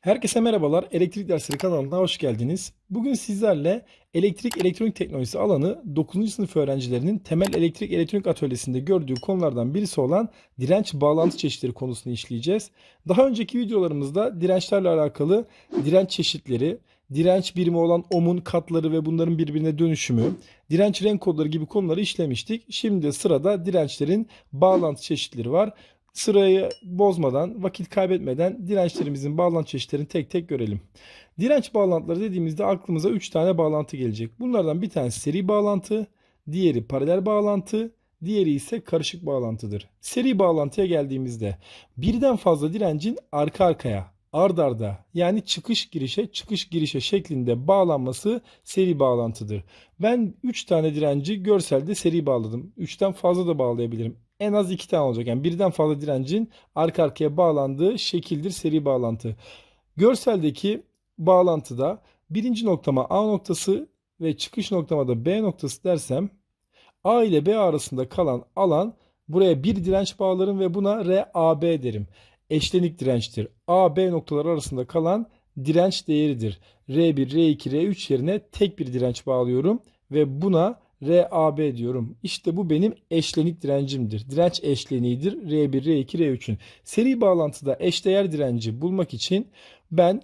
Herkese merhabalar. Elektrik Dersleri kanalına hoş geldiniz. Bugün sizlerle elektrik elektronik teknolojisi alanı 9. sınıf öğrencilerinin temel elektrik elektronik atölyesinde gördüğü konulardan birisi olan direnç bağlantı çeşitleri konusunu işleyeceğiz. Daha önceki videolarımızda dirençlerle alakalı direnç çeşitleri, direnç birimi olan ohmun katları ve bunların birbirine dönüşümü, direnç renk kodları gibi konuları işlemiştik. Şimdi sırada dirençlerin bağlantı çeşitleri var. Sırayı bozmadan, vakit kaybetmeden dirençlerimizin bağlantı çeşitlerini tek tek görelim. Direnç bağlantıları dediğimizde aklımıza 3 tane bağlantı gelecek. Bunlardan bir tanesi seri bağlantı, diğeri paralel bağlantı, diğeri ise karışık bağlantıdır. Seri bağlantıya geldiğimizde birden fazla direncin arka arkaya, ard arda yani çıkış girişe çıkış girişe şeklinde bağlanması seri bağlantıdır. Ben 3 tane direnci görselde seri bağladım. 3'ten fazla da bağlayabilirim en az iki tane olacak. Yani birden fazla direncin arka arkaya bağlandığı şekildir seri bağlantı. Görseldeki bağlantıda birinci noktama A noktası ve çıkış noktama da B noktası dersem A ile B arasında kalan alan buraya bir direnç bağlarım ve buna RAB derim. Eşlenik dirençtir. A, B noktaları arasında kalan direnç değeridir. R1, R2, R3 yerine tek bir direnç bağlıyorum ve buna RAB diyorum. İşte bu benim eşlenik direncimdir. Direnç eşleniğidir. R1, R2, R3'ün. Seri bağlantıda eşdeğer direnci bulmak için ben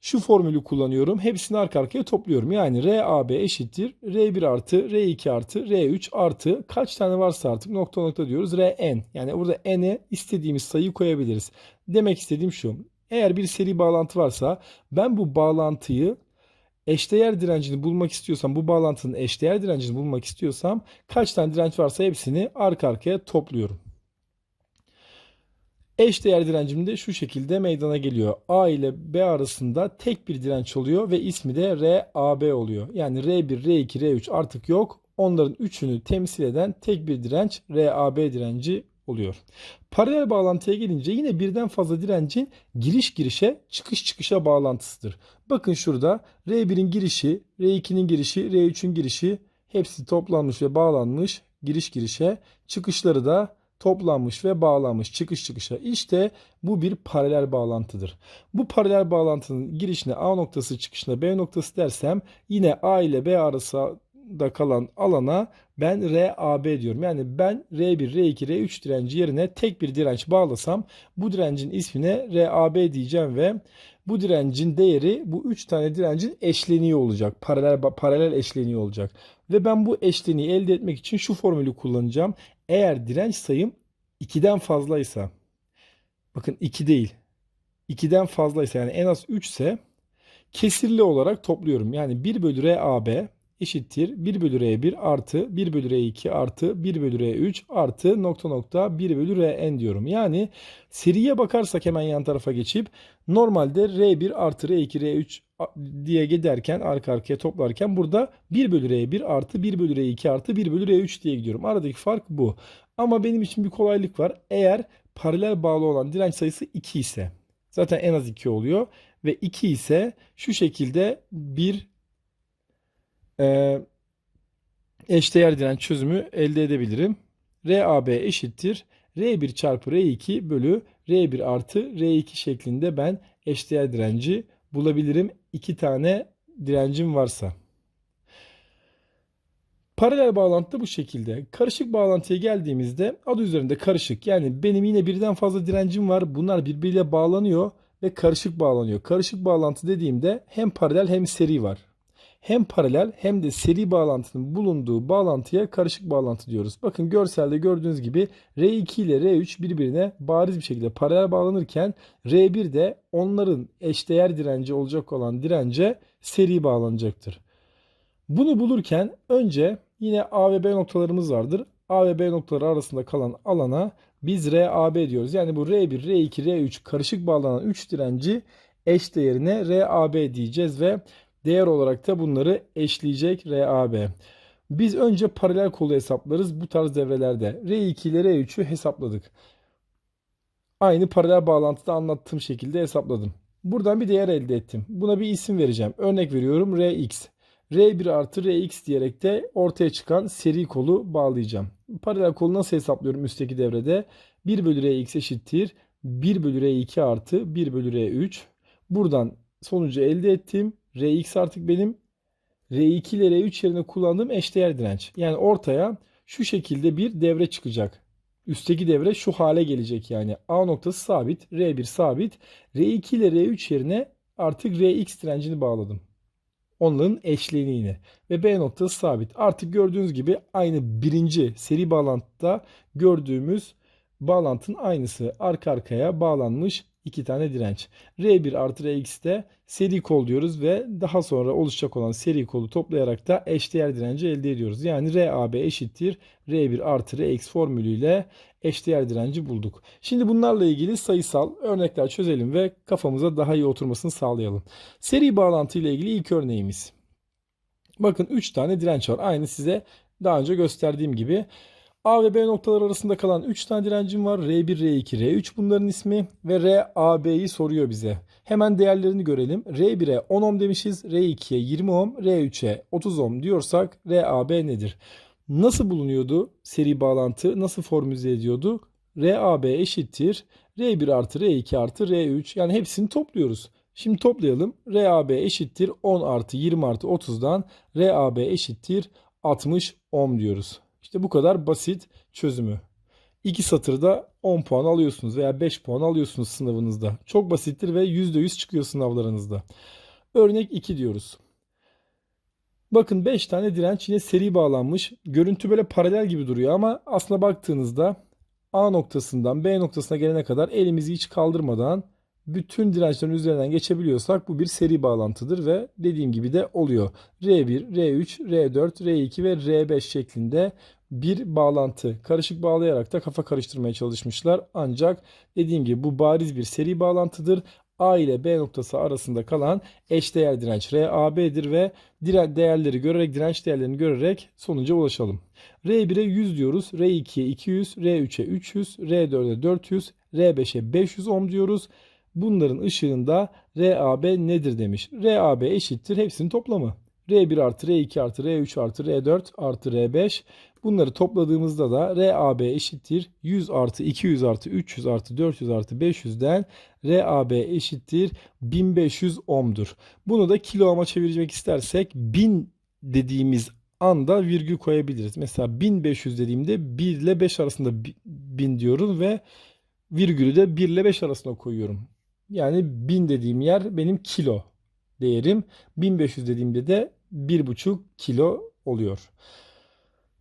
şu formülü kullanıyorum. Hepsini arka arkaya topluyorum. Yani RAB eşittir. R1 artı, R2 artı, R3 artı kaç tane varsa artık nokta nokta diyoruz. Rn. Yani burada n'e istediğimiz sayıyı koyabiliriz. Demek istediğim şu. Eğer bir seri bağlantı varsa ben bu bağlantıyı eşdeğer direncini bulmak istiyorsam, bu bağlantının eşdeğer direncini bulmak istiyorsam kaç tane direnç varsa hepsini arka arkaya topluyorum. Eşdeğer direncim de şu şekilde meydana geliyor. A ile B arasında tek bir direnç oluyor ve ismi de RAB oluyor. Yani R1, R2, R3 artık yok. Onların üçünü temsil eden tek bir direnç RAB direnci oluyor. Paralel bağlantıya gelince yine birden fazla direncin giriş girişe çıkış çıkışa bağlantısıdır. Bakın şurada R1'in girişi, R2'nin girişi, R3'ün girişi hepsi toplanmış ve bağlanmış giriş girişe. Çıkışları da toplanmış ve bağlanmış çıkış çıkışa. İşte bu bir paralel bağlantıdır. Bu paralel bağlantının girişine A noktası çıkışına B noktası dersem yine A ile B arası da kalan alana ben RAB diyorum. Yani ben R1, R2, R3 direnci yerine tek bir direnç bağlasam bu direncin ismine RAB diyeceğim ve bu direncin değeri bu 3 tane direncin eşleniği olacak. Paralel paralel eşleniği olacak. Ve ben bu eşleniği elde etmek için şu formülü kullanacağım. Eğer direnç sayım 2'den fazlaysa bakın 2 değil 2'den fazlaysa yani en az 3 ise kesirli olarak topluyorum. Yani 1 bölü RAB eşittir 1 bölü R1 artı 1 bölü R2 artı 1 bölü R3 artı nokta nokta 1 bölü Rn diyorum. Yani seriye bakarsak hemen yan tarafa geçip normalde R1 artı R2 R3 diye giderken arka arkaya toplarken burada 1 bölü R1 artı 1 bölü R2 artı 1 bölü R3 diye gidiyorum. Aradaki fark bu. Ama benim için bir kolaylık var. Eğer paralel bağlı olan direnç sayısı 2 ise zaten en az 2 oluyor ve 2 ise şu şekilde bir e, eşdeğer direnç çözümü elde edebilirim. RAB eşittir. R1 çarpı R2 bölü R1 artı R2 şeklinde ben eşdeğer direnci bulabilirim. İki tane direncim varsa. Paralel bağlantı da bu şekilde. Karışık bağlantıya geldiğimizde adı üzerinde karışık. Yani benim yine birden fazla direncim var. Bunlar birbiriyle bağlanıyor ve karışık bağlanıyor. Karışık bağlantı dediğimde hem paralel hem seri var hem paralel hem de seri bağlantının bulunduğu bağlantıya karışık bağlantı diyoruz. Bakın görselde gördüğünüz gibi R2 ile R3 birbirine bariz bir şekilde paralel bağlanırken R1 de onların eşdeğer direnci olacak olan dirence seri bağlanacaktır. Bunu bulurken önce yine A ve B noktalarımız vardır. A ve B noktaları arasında kalan alana biz RAB diyoruz. Yani bu R1, R2, R3 karışık bağlanan 3 direnci eş değerine RAB diyeceğiz ve Değer olarak da bunları eşleyecek RAB. Biz önce paralel kolu hesaplarız bu tarz devrelerde. R2 ile R3'ü hesapladık. Aynı paralel bağlantıda anlattığım şekilde hesapladım. Buradan bir değer elde ettim. Buna bir isim vereceğim. Örnek veriyorum Rx. R1 artı Rx diyerek de ortaya çıkan seri kolu bağlayacağım. Paralel kolu nasıl hesaplıyorum üstteki devrede? 1 bölü Rx eşittir. 1 bölü R2 artı 1 bölü R3. Buradan sonucu elde ettim. Rx artık benim R2 ile R3 yerine kullandığım eşdeğer direnç. Yani ortaya şu şekilde bir devre çıkacak. Üstteki devre şu hale gelecek yani. A noktası sabit, R1 sabit. R2 ile R3 yerine artık Rx direncini bağladım. Onların eşleniğini yine. Ve B noktası sabit. Artık gördüğünüz gibi aynı birinci seri bağlantıda gördüğümüz bağlantının aynısı. Arka arkaya bağlanmış iki tane direnç. R1 artı Rx'te seri kol diyoruz ve daha sonra oluşacak olan seri kolu toplayarak da eşdeğer direnci elde ediyoruz. Yani RAB eşittir R1 artı Rx formülüyle eşdeğer direnci bulduk. Şimdi bunlarla ilgili sayısal örnekler çözelim ve kafamıza daha iyi oturmasını sağlayalım. Seri bağlantı ile ilgili ilk örneğimiz. Bakın 3 tane direnç var. Aynı size daha önce gösterdiğim gibi. A ve B noktalar arasında kalan 3 tane direncim var. R1, R2, R3 bunların ismi ve RAB'yi soruyor bize. Hemen değerlerini görelim. R1'e 10 ohm demişiz. R2'ye 20 ohm, R3'e 30 ohm diyorsak RAB nedir? Nasıl bulunuyordu seri bağlantı? Nasıl formüle ediyordu? RAB eşittir. R1 artı R2 artı R3 yani hepsini topluyoruz. Şimdi toplayalım. RAB eşittir 10 artı 20 artı 30'dan RAB eşittir 60 ohm diyoruz. İşte bu kadar basit çözümü. İki satırda 10 puan alıyorsunuz veya 5 puan alıyorsunuz sınavınızda. Çok basittir ve %100 çıkıyor sınavlarınızda. Örnek 2 diyoruz. Bakın 5 tane direnç yine seri bağlanmış. Görüntü böyle paralel gibi duruyor ama aslına baktığınızda A noktasından B noktasına gelene kadar elimizi hiç kaldırmadan bütün dirençlerin üzerinden geçebiliyorsak bu bir seri bağlantıdır ve dediğim gibi de oluyor. R1, R3, R4, R2 ve R5 şeklinde bir bağlantı. Karışık bağlayarak da kafa karıştırmaya çalışmışlar. Ancak dediğim gibi bu bariz bir seri bağlantıdır. A ile B noktası arasında kalan eşdeğer direnç RAB'dir ve değerleri görerek direnç değerlerini görerek sonuca ulaşalım. R1'e 100 diyoruz. R2'ye 200, R3'e 300, R4'e 400, R5'e 500 ohm diyoruz. Bunların ışığında RAB nedir demiş. RAB eşittir hepsinin toplamı. R1 artı R2 artı R3 artı R4 artı R5 bunları topladığımızda da RAB eşittir 100 artı 200 artı 300 artı 400 artı 500'den RAB eşittir 1500 ohm'dur. Bunu da kilo ohm'a çevirecek istersek 1000 dediğimiz anda virgül koyabiliriz. Mesela 1500 dediğimde 1 ile 5 arasında 1000 diyorum ve virgülü de 1 ile 5 arasında koyuyorum. Yani 1000 dediğim yer benim kilo değerim. 1500 dediğimde de 1,5 kilo oluyor.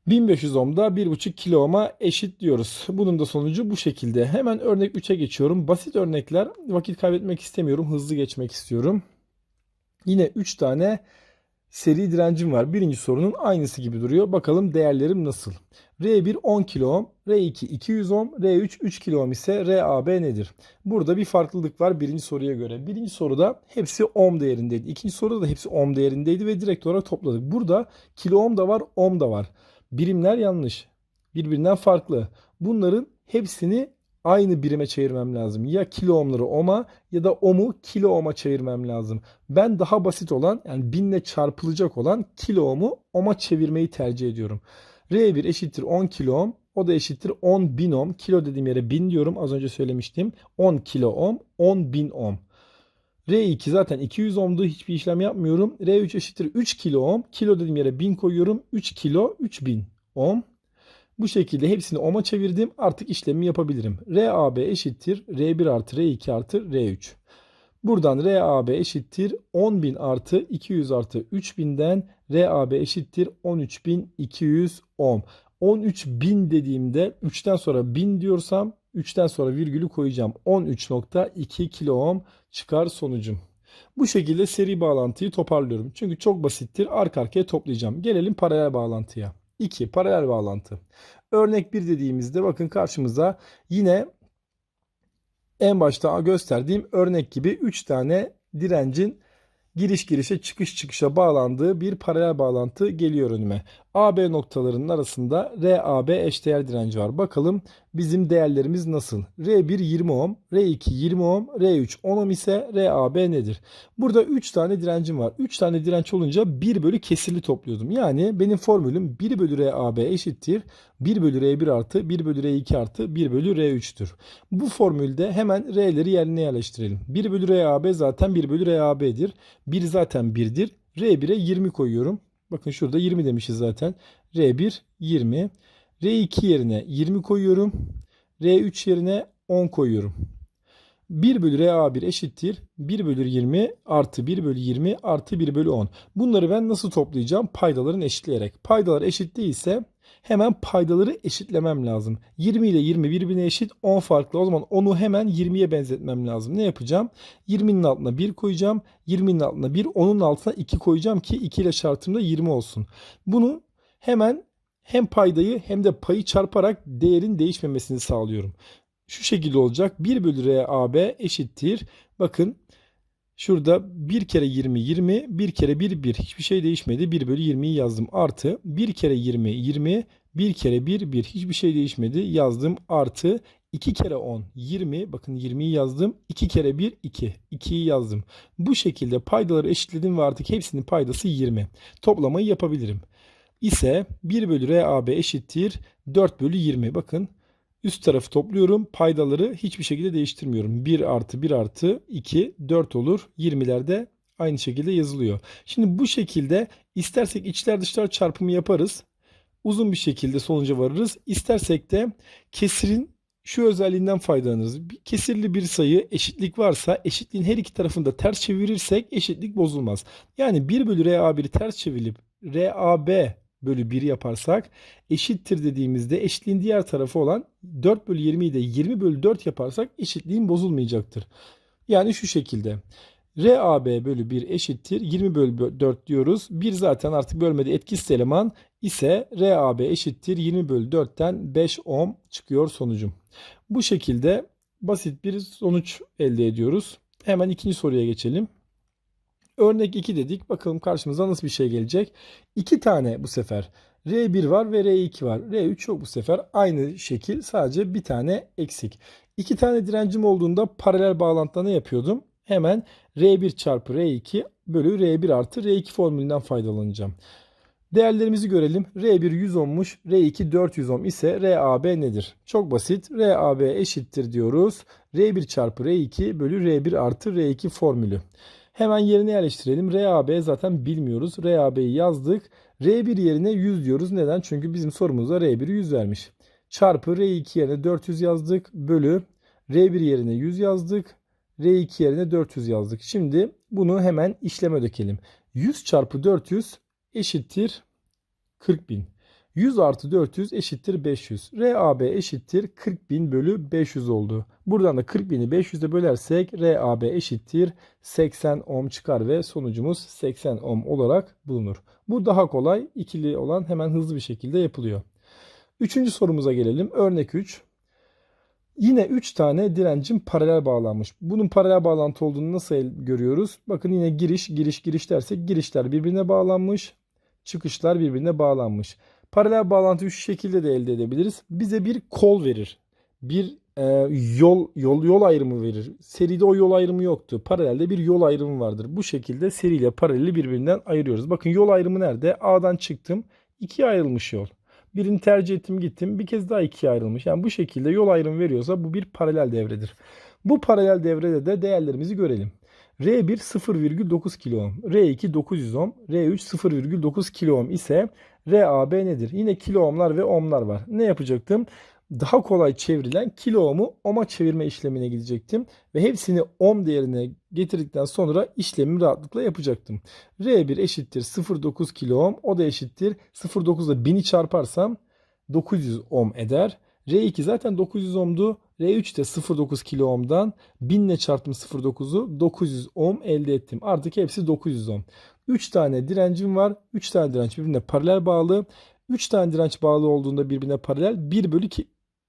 1500 ohmda 1,5 kilo ohma eşit diyoruz. Bunun da sonucu bu şekilde. Hemen örnek 3'e geçiyorum. Basit örnekler. Vakit kaybetmek istemiyorum. Hızlı geçmek istiyorum. Yine 3 tane seri direncim var. Birinci sorunun aynısı gibi duruyor. Bakalım değerlerim nasıl? R1 10 kilo ohm, R2 200 ohm, R3 3 kilo ohm ise RAB nedir? Burada bir farklılık var birinci soruya göre. Birinci soruda hepsi ohm değerindeydi. İkinci soruda da hepsi ohm değerindeydi ve direkt olarak topladık. Burada kilo ohm da var, ohm da var. Birimler yanlış. Birbirinden farklı. Bunların hepsini aynı birime çevirmem lazım. Ya kilo ohmları ohm'a ya da ohm'u kilo ohm'a çevirmem lazım. Ben daha basit olan yani binle çarpılacak olan kilo ohm'u ohm'a çevirmeyi tercih ediyorum. R1 eşittir 10 kilo ohm. O da eşittir 10 bin ohm. Kilo dediğim yere bin diyorum. Az önce söylemiştim. 10 kilo ohm 10 bin ohm. R2 zaten 200 ohmdu. Hiçbir işlem yapmıyorum. R3 eşittir 3 kilo ohm. Kilo dediğim yere 1000 koyuyorum. 3 kilo 3000 ohm. Bu şekilde hepsini ohm'a çevirdim. Artık işlemi yapabilirim. RAB eşittir R1 artı R2 artı R3. Buradan RAB eşittir 10.000 artı 200 artı 3000'den RAB eşittir 13.200 ohm. 13.000 dediğimde 3'ten sonra 1000 diyorsam 3'ten sonra virgülü koyacağım. 13.2 kilo ohm çıkar sonucum. Bu şekilde seri bağlantıyı toparlıyorum. Çünkü çok basittir. Arka arkaya toplayacağım. Gelelim paralel bağlantıya. 2. Paralel bağlantı. Örnek 1 dediğimizde bakın karşımıza yine en başta gösterdiğim örnek gibi 3 tane direncin giriş girişe çıkış çıkışa bağlandığı bir paralel bağlantı geliyor önüme. AB noktalarının arasında RAB eşdeğer direnci var. Bakalım bizim değerlerimiz nasıl? R1 20 ohm, R2 20 ohm, R3 10 ohm ise RAB nedir? Burada 3 tane direncim var. 3 tane direnç olunca 1 bölü kesirli topluyordum. Yani benim formülüm 1 bölü RAB eşittir 1 bölü R1 artı 1 bölü R2 artı 1 bölü R3'tür. Bu formülde hemen R'leri yerine yerleştirelim. 1 bölü RAB zaten 1 bölü RAB'dir. 1 zaten 1'dir. R1'e 20 koyuyorum. Bakın şurada 20 demişiz zaten. R1 20. R2 yerine 20 koyuyorum. R3 yerine 10 koyuyorum. 1 bölü RA1 eşittir. 1 bölü 20 artı 1 bölü 20 artı 1 bölü 10. Bunları ben nasıl toplayacağım? Paydaların eşitleyerek. Paydalar eşit değilse hemen paydaları eşitlemem lazım. 20 ile 20 birbirine eşit 10 farklı. O zaman 10'u hemen 20'ye benzetmem lazım. Ne yapacağım? 20'nin altına 1 koyacağım. 20'nin altına 1, 10'un altına 2 koyacağım ki 2 ile çarptığımda 20 olsun. Bunu hemen hem paydayı hem de payı çarparak değerin değişmemesini sağlıyorum. Şu şekilde olacak. 1 bölü RAB eşittir. Bakın Şurada 1 kere 20 20, 1 kere 1 1. Hiçbir şey değişmedi. 1 bölü 20'yi yazdım. Artı 1 kere 20 20, 1 kere 1 1. Hiçbir şey değişmedi. Yazdım. Artı 2 kere 10 20. Bakın 20'yi yazdım. 2 kere 1 2. 2'yi yazdım. Bu şekilde paydaları eşitledim ve artık hepsinin paydası 20. Toplamayı yapabilirim. İse 1 bölü RAB eşittir 4 bölü 20. Bakın Üst tarafı topluyorum. Paydaları hiçbir şekilde değiştirmiyorum. 1 artı 1 artı 2 4 olur. 20'lerde aynı şekilde yazılıyor. Şimdi bu şekilde istersek içler dışlar çarpımı yaparız. Uzun bir şekilde sonuca varırız. İstersek de kesirin şu özelliğinden faydalanırız. Bir kesirli bir sayı eşitlik varsa eşitliğin her iki tarafını da ters çevirirsek eşitlik bozulmaz. Yani 1 bölü RA1'i ters çevirip RAB bölü 1 yaparsak eşittir dediğimizde eşitliğin diğer tarafı olan 4 bölü 20'yi de 20 bölü 4 yaparsak eşitliğin bozulmayacaktır. Yani şu şekilde. RAB bölü 1 eşittir 20 bölü 4 diyoruz. 1 zaten artık bölmede etkisiz eleman ise RAB eşittir 20 bölü 4'ten 5 ohm çıkıyor sonucum. Bu şekilde basit bir sonuç elde ediyoruz. Hemen ikinci soruya geçelim. Örnek 2 dedik. Bakalım karşımıza nasıl bir şey gelecek. 2 tane bu sefer. R1 var ve R2 var. R3 yok bu sefer. Aynı şekil sadece bir tane eksik. 2 tane direncim olduğunda paralel bağlantıda ne yapıyordum? Hemen R1 çarpı R2 bölü R1 artı R2 formülünden faydalanacağım. Değerlerimizi görelim. R1 100 ohmmuş, R2 400 ohm ise RAB nedir? Çok basit. RAB eşittir diyoruz. R1 çarpı R2 bölü R1 artı R2 formülü. Hemen yerine yerleştirelim. RAB zaten bilmiyoruz. RAB'yi yazdık. R1 yerine 100 diyoruz. Neden? Çünkü bizim sorumuzda R1'i 100 vermiş. Çarpı R2 yerine 400 yazdık. Bölü R1 yerine 100 yazdık. R2 yerine 400 yazdık. Şimdi bunu hemen işleme dökelim. 100 çarpı 400 eşittir 40.000. 100 artı 400 eşittir 500. RAB eşittir 40.000 bölü 500 oldu. Buradan da 40.000'i 500'e bölersek RAB eşittir 80 ohm çıkar ve sonucumuz 80 ohm olarak bulunur. Bu daha kolay. ikili olan hemen hızlı bir şekilde yapılıyor. Üçüncü sorumuza gelelim. Örnek 3. Yine 3 tane direncim paralel bağlanmış. Bunun paralel bağlantı olduğunu nasıl görüyoruz? Bakın yine giriş, giriş, giriş dersek girişler birbirine bağlanmış. Çıkışlar birbirine bağlanmış. Paralel bağlantıyı şu şekilde de elde edebiliriz. Bize bir kol verir. Bir e, yol yol yol ayrımı verir. Seride o yol ayrımı yoktu. Paralelde bir yol ayrımı vardır. Bu şekilde seriyle paraleli birbirinden ayırıyoruz. Bakın yol ayrımı nerede? A'dan çıktım. ikiye ayrılmış yol. Birini tercih ettim gittim. Bir kez daha ikiye ayrılmış. Yani bu şekilde yol ayrımı veriyorsa bu bir paralel devredir. Bu paralel devrede de değerlerimizi görelim. R1 0,9 kilo ohm, R2 900 ohm, R3 0,9 kilo ohm ise RAB nedir? Yine kilo ohmlar ve ohmlar var. Ne yapacaktım? Daha kolay çevrilen kilo ohmu ohma çevirme işlemine gidecektim. Ve hepsini ohm değerine getirdikten sonra işlemi rahatlıkla yapacaktım. R1 eşittir 0,9 kilo ohm. O da eşittir 0,9 ile 1000'i çarparsam 900 ohm eder. R2 zaten 900 ohmdu. R3 de 0.9 kilo ohm'dan 1000 ile çarptım 0.9'u 900 ohm elde ettim. Artık hepsi 900 ohm. 3 tane direncim var. 3 tane direnç birbirine paralel bağlı. 3 tane direnç bağlı olduğunda birbirine paralel 1 bölü 2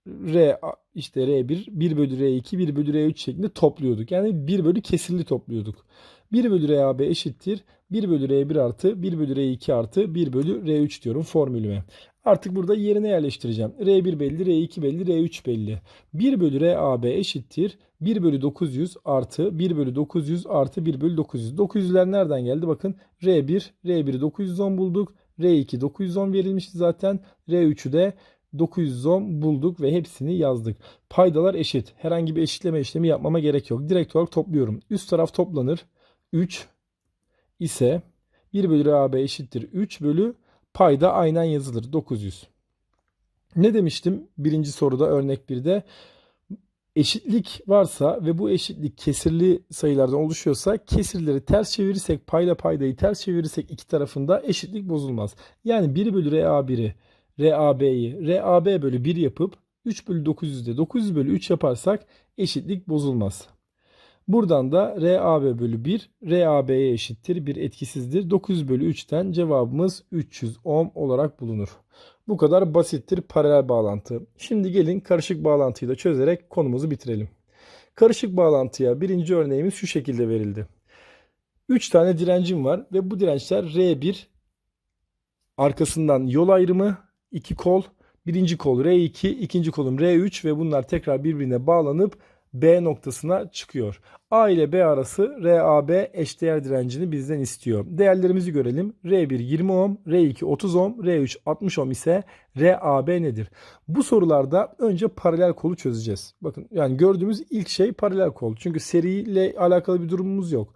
R işte R1, 1 bölü R2, 1 bölü R3 şeklinde topluyorduk. Yani 1 bölü kesirli topluyorduk. 1 bölü RAB eşittir 1 bölü R1 artı 1 bölü R2 artı 1 bölü R3 diyorum formülüme. Artık burada yerine yerleştireceğim. R1 belli, R2 belli, R3 belli. 1 bölü RAB eşittir 1 bölü 900 artı 1 bölü 900 artı 1 bölü 900. 900'ler nereden geldi? Bakın R1, R1'i 910 bulduk. R2 910 verilmişti zaten. R3'ü de 910 bulduk ve hepsini yazdık. Paydalar eşit. Herhangi bir eşitleme işlemi yapmama gerek yok. Direkt olarak topluyorum. Üst taraf toplanır. 3 ise 1 bölü RAB eşittir 3 bölü payda aynen yazılır 900. Ne demiştim birinci soruda örnek 1'de? Eşitlik varsa ve bu eşitlik kesirli sayılardan oluşuyorsa kesirleri ters çevirirsek payla paydayı ters çevirirsek iki tarafında eşitlik bozulmaz. Yani 1 bölü RA1'i RAB'yi RAB bölü 1 yapıp 3 bölü 900'de 900 bölü 3 yaparsak eşitlik bozulmaz. Buradan da RAB bölü 1 RAB'ye eşittir bir etkisizdir. 900 bölü 3'ten cevabımız 300 ohm olarak bulunur. Bu kadar basittir paralel bağlantı. Şimdi gelin karışık bağlantıyı da çözerek konumuzu bitirelim. Karışık bağlantıya birinci örneğimiz şu şekilde verildi. 3 tane direncim var ve bu dirençler R1 arkasından yol ayrımı, iki kol, birinci kol R2, ikinci kolum R3 ve bunlar tekrar birbirine bağlanıp B noktasına çıkıyor. A ile B arası RAB eşdeğer direncini bizden istiyor. Değerlerimizi görelim. R1 20 ohm, R2 30 ohm, R3 60 ohm ise RAB nedir? Bu sorularda önce paralel kolu çözeceğiz. Bakın yani gördüğümüz ilk şey paralel kol. Çünkü seriyle alakalı bir durumumuz yok.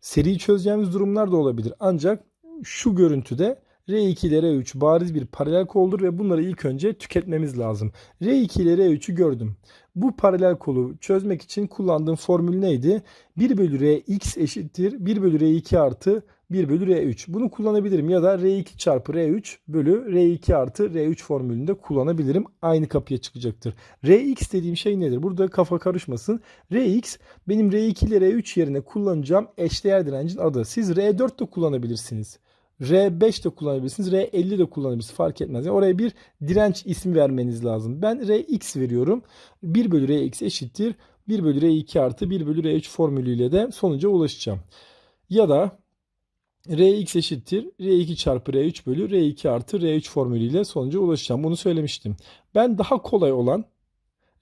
Seriyi çözeceğimiz durumlar da olabilir. Ancak şu görüntüde R2 ile R3 bariz bir paralel koldur ve bunları ilk önce tüketmemiz lazım. R2 ile R3'ü gördüm. Bu paralel kolu çözmek için kullandığım formül neydi? 1 bölü Rx eşittir 1 bölü R2 artı 1 bölü R3. Bunu kullanabilirim ya da R2 çarpı R3 bölü R2 artı R3 formülünde kullanabilirim. Aynı kapıya çıkacaktır. Rx dediğim şey nedir? Burada kafa karışmasın. Rx benim R2 ile R3 yerine kullanacağım eşdeğer direncin adı. Siz R4 de kullanabilirsiniz. R5 de kullanabilirsiniz. R50 de kullanabilirsiniz. Fark etmez. Yani oraya bir direnç ismi vermeniz lazım. Ben Rx veriyorum. 1 bölü Rx eşittir. 1 bölü R2 artı 1 bölü R3 formülüyle de sonuca ulaşacağım. Ya da Rx eşittir. R2 çarpı R3 bölü R2 artı R3 formülüyle sonuca ulaşacağım. Bunu söylemiştim. Ben daha kolay olan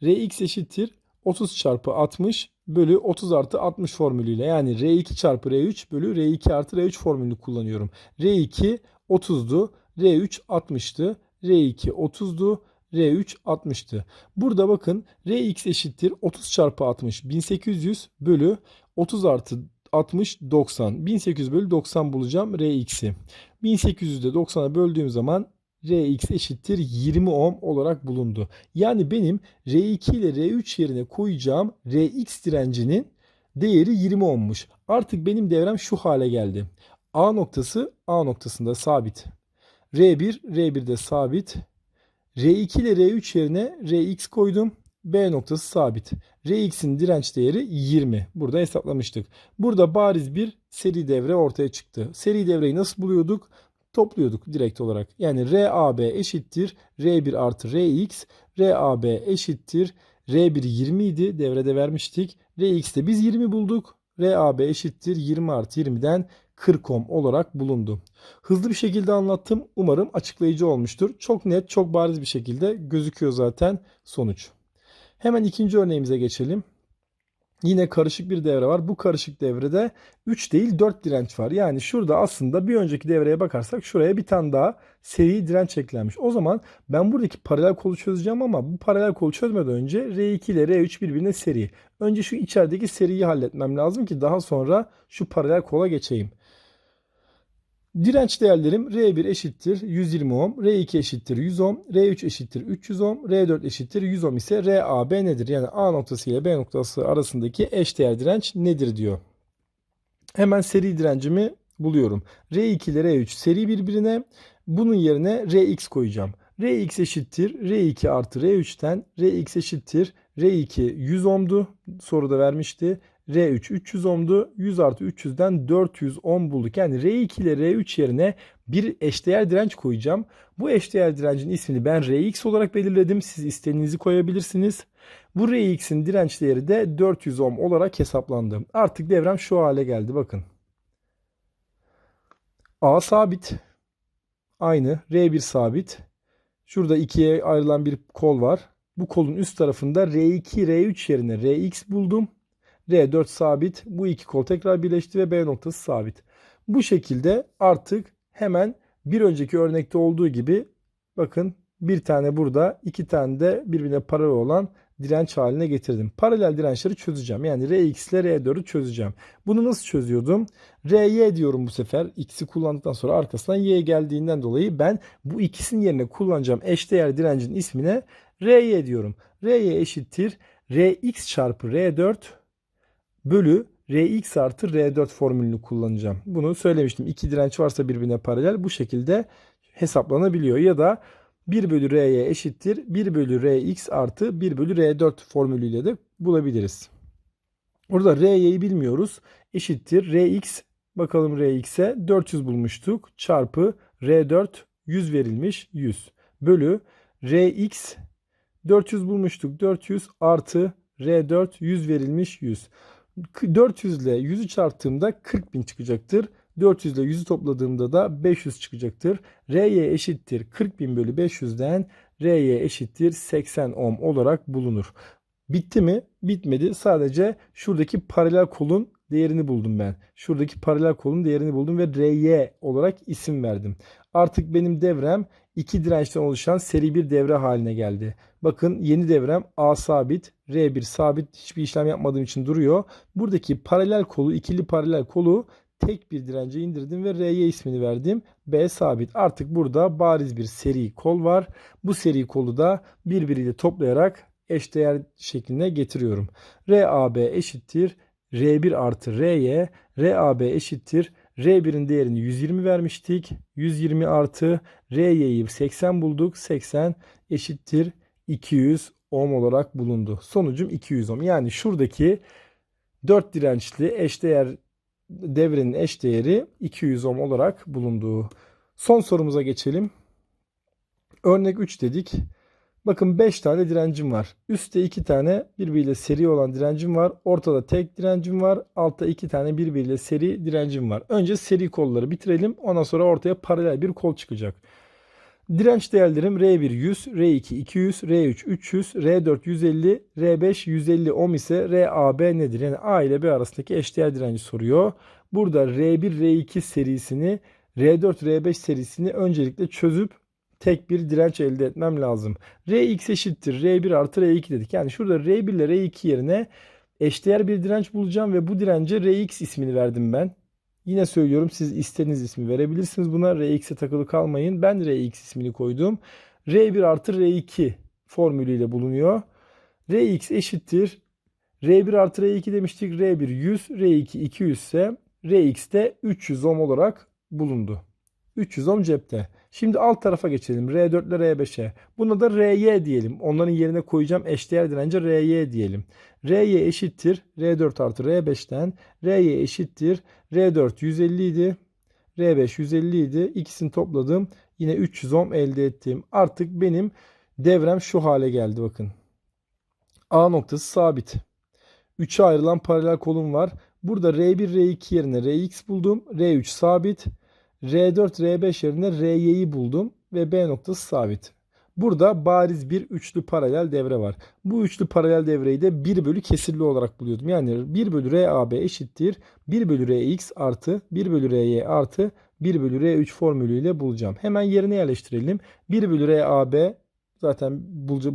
Rx eşittir. 30 çarpı 60 bölü 30 artı 60 formülüyle yani R2 çarpı R3 bölü R2 artı R3 formülünü kullanıyorum. R2 30'du, R3 60'tı, R2 30'du, R3 60'tı. Burada bakın Rx eşittir 30 çarpı 60 1800 bölü 30 artı 60 90. 1800 bölü 90 bulacağım Rx'i. 1800'ü de 90'a böldüğüm zaman Rx eşittir 20 ohm olarak bulundu. Yani benim R2 ile R3 yerine koyacağım Rx direncinin değeri 20 ohmmuş. Artık benim devrem şu hale geldi. A noktası A noktasında sabit. R1 R1'de sabit. R2 ile R3 yerine Rx koydum. B noktası sabit. Rx'in direnç değeri 20. Burada hesaplamıştık. Burada bariz bir seri devre ortaya çıktı. Seri devreyi nasıl buluyorduk? Topluyorduk direkt olarak. Yani RAB eşittir R1 artı Rx. RAB eşittir R1 20 idi. Devrede vermiştik. Rx'te biz 20 bulduk. RAB eşittir 20 artı 20'den 40 ohm olarak bulundu. Hızlı bir şekilde anlattım. Umarım açıklayıcı olmuştur. Çok net, çok bariz bir şekilde gözüküyor zaten sonuç. Hemen ikinci örneğimize geçelim. Yine karışık bir devre var. Bu karışık devrede 3 değil 4 direnç var. Yani şurada aslında bir önceki devreye bakarsak şuraya bir tane daha seri direnç eklenmiş. O zaman ben buradaki paralel kolu çözeceğim ama bu paralel kolu çözmeden önce R2 ile R3 birbirine seri. Önce şu içerideki seriyi halletmem lazım ki daha sonra şu paralel kola geçeyim. Direnç değerlerim R1 eşittir 120 ohm, R2 eşittir 100 ohm, R3 eşittir 300 ohm, R4 eşittir 100 ohm ise RAB nedir? Yani A noktası ile B noktası arasındaki eşdeğer direnç nedir diyor. Hemen seri direncimi buluyorum. R2 ile R3 seri birbirine. Bunun yerine Rx koyacağım. Rx eşittir R2 artı R3'ten Rx eşittir R2 100 ohmdu. Soruda vermişti. R3 300 ohmdu. 100 artı 300'den 400 ohm bulduk. Yani R2 ile R3 yerine bir eşdeğer direnç koyacağım. Bu eşdeğer direncin ismini ben Rx olarak belirledim. Siz istediğinizi koyabilirsiniz. Bu Rx'in direnç değeri de 400 ohm olarak hesaplandı. Artık devrem şu hale geldi bakın. A sabit. Aynı. R1 sabit. Şurada ikiye ayrılan bir kol var. Bu kolun üst tarafında R2, R3 yerine Rx buldum. R4 sabit. Bu iki kol tekrar birleşti ve B noktası sabit. Bu şekilde artık hemen bir önceki örnekte olduğu gibi bakın bir tane burada iki tane de birbirine paralel olan direnç haline getirdim. Paralel dirençleri çözeceğim. Yani Rx ile R4'ü çözeceğim. Bunu nasıl çözüyordum? Ry diyorum bu sefer. X'i kullandıktan sonra arkasından Y geldiğinden dolayı ben bu ikisinin yerine kullanacağım eşdeğer direncin ismine Ry diyorum. Ry eşittir Rx çarpı R4 bölü Rx artı R4 formülünü kullanacağım. Bunu söylemiştim. İki direnç varsa birbirine paralel bu şekilde hesaplanabiliyor. Ya da 1 bölü R'ye eşittir 1 bölü Rx artı 1 bölü R4 formülüyle de bulabiliriz. Burada R'yi bilmiyoruz. Eşittir Rx bakalım Rx'e 400 bulmuştuk. Çarpı R4 100 verilmiş 100. Bölü Rx 400 bulmuştuk. 400 artı R4 100 verilmiş 100. 400 ile 100'ü çarptığımda 40.000 çıkacaktır. 400 ile 100'ü topladığımda da 500 çıkacaktır. Ry eşittir 40.000 bölü 500'den Ry eşittir 80 ohm olarak bulunur. Bitti mi? Bitmedi. Sadece şuradaki paralel kolun değerini buldum ben. Şuradaki paralel kolun değerini buldum ve Ry olarak isim verdim. Artık benim devrem iki dirençten oluşan seri bir devre haline geldi. Bakın yeni devrem A sabit, R1 sabit hiçbir işlem yapmadığım için duruyor. Buradaki paralel kolu, ikili paralel kolu tek bir dirence indirdim ve Ry ismini verdim. B sabit. Artık burada bariz bir seri kol var. Bu seri kolu da birbiriyle toplayarak eşdeğer şekline getiriyorum. RAB eşittir R1 artı Ry. RAB eşittir R1'in değerini 120 vermiştik. 120 artı Ry'yi 80 bulduk. 80 eşittir 200 ohm olarak bulundu. Sonucum 200 ohm. Yani şuradaki 4 dirençli eşdeğer devrenin eşdeğeri 200 ohm olarak bulunduğu. Son sorumuza geçelim. Örnek 3 dedik. Bakın 5 tane direncim var. Üstte 2 tane birbiriyle seri olan direncim var. Ortada tek direncim var. Altta 2 tane birbiriyle seri direncim var. Önce seri kolları bitirelim. Ondan sonra ortaya paralel bir kol çıkacak. Direnç değerlerim R1 100, R2 200, R3 300, R4 150, R5 150 ohm ise RAB nedir? Yani A ile B arasındaki eşdeğer direnci soruyor. Burada R1 R2 serisini R4 R5 serisini öncelikle çözüp tek bir direnç elde etmem lazım. Rx eşittir R1 artı R2 dedik. Yani şurada R1 ile R2 yerine eşdeğer bir direnç bulacağım ve bu dirence Rx ismini verdim ben. Yine söylüyorum siz istediğiniz ismi verebilirsiniz buna. Rx'e takılı kalmayın. Ben Rx ismini koydum. R1 artı R2 formülüyle bulunuyor. Rx eşittir. R1 artı R2 demiştik. R1 100, R2 200 ise Rx de 300 ohm olarak bulundu. 300 ohm cepte. Şimdi alt tarafa geçelim. R4 ile R5'e. Buna da Ry diyelim. Onların yerine koyacağım eşdeğer dirence Ry diyelim. Ry eşittir. R4 artı R5'ten. Ry eşittir. R4 150 idi. R5 150 idi. İkisini topladım. Yine 300 ohm elde ettim. Artık benim devrem şu hale geldi bakın. A noktası sabit. 3'e ayrılan paralel kolum var. Burada R1 R2 yerine Rx buldum. R3 sabit. R4, R5 yerine Ry'yi buldum ve B noktası sabit. Burada bariz bir üçlü paralel devre var. Bu üçlü paralel devreyi de 1 bölü kesirli olarak buluyordum. Yani 1 bölü RAB eşittir 1 bölü RX artı 1 bölü RY artı 1 bölü R3 formülüyle bulacağım. Hemen yerine yerleştirelim. 1 bölü RAB zaten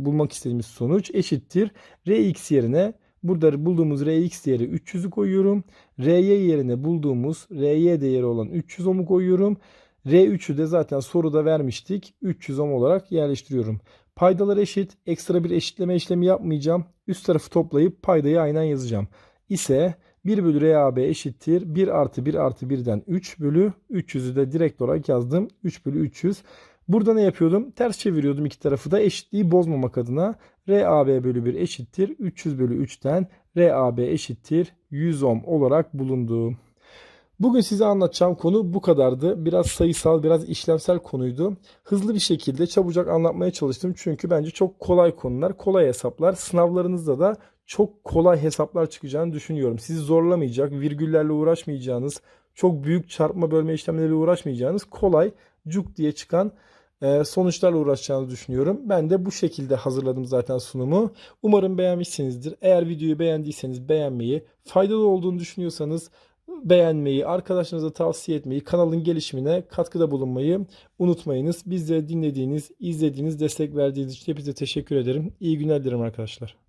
bulmak istediğimiz sonuç eşittir. Rx yerine Burada bulduğumuz Rx değeri 300'ü koyuyorum. Ry yerine bulduğumuz Ry değeri olan 300 ohm'u koyuyorum. R3'ü de zaten soruda vermiştik. 300 ohm olarak yerleştiriyorum. Paydalar eşit. Ekstra bir eşitleme işlemi yapmayacağım. Üst tarafı toplayıp paydayı aynen yazacağım. İse 1 bölü RAB eşittir. 1 artı 1 artı 1'den 3 bölü 300'ü de direkt olarak yazdım. 3 bölü 300. Burada ne yapıyordum? Ters çeviriyordum iki tarafı da eşitliği bozmamak adına. RAB bölü 1 eşittir. 300 bölü 3'ten RAB eşittir. 100 ohm olarak bulundu. Bugün size anlatacağım konu bu kadardı. Biraz sayısal, biraz işlemsel konuydu. Hızlı bir şekilde çabucak anlatmaya çalıştım. Çünkü bence çok kolay konular, kolay hesaplar. Sınavlarınızda da çok kolay hesaplar çıkacağını düşünüyorum. Sizi zorlamayacak, virgüllerle uğraşmayacağınız, çok büyük çarpma bölme işlemleriyle uğraşmayacağınız kolay, cuk diye çıkan sonuçlarla uğraşacağınızı düşünüyorum. Ben de bu şekilde hazırladım zaten sunumu. Umarım beğenmişsinizdir. Eğer videoyu beğendiyseniz beğenmeyi, faydalı olduğunu düşünüyorsanız beğenmeyi, arkadaşlarınıza tavsiye etmeyi, kanalın gelişimine katkıda bulunmayı unutmayınız. Bizleri dinlediğiniz, izlediğiniz, destek verdiğiniz için hepinize teşekkür ederim. İyi günler dilerim arkadaşlar.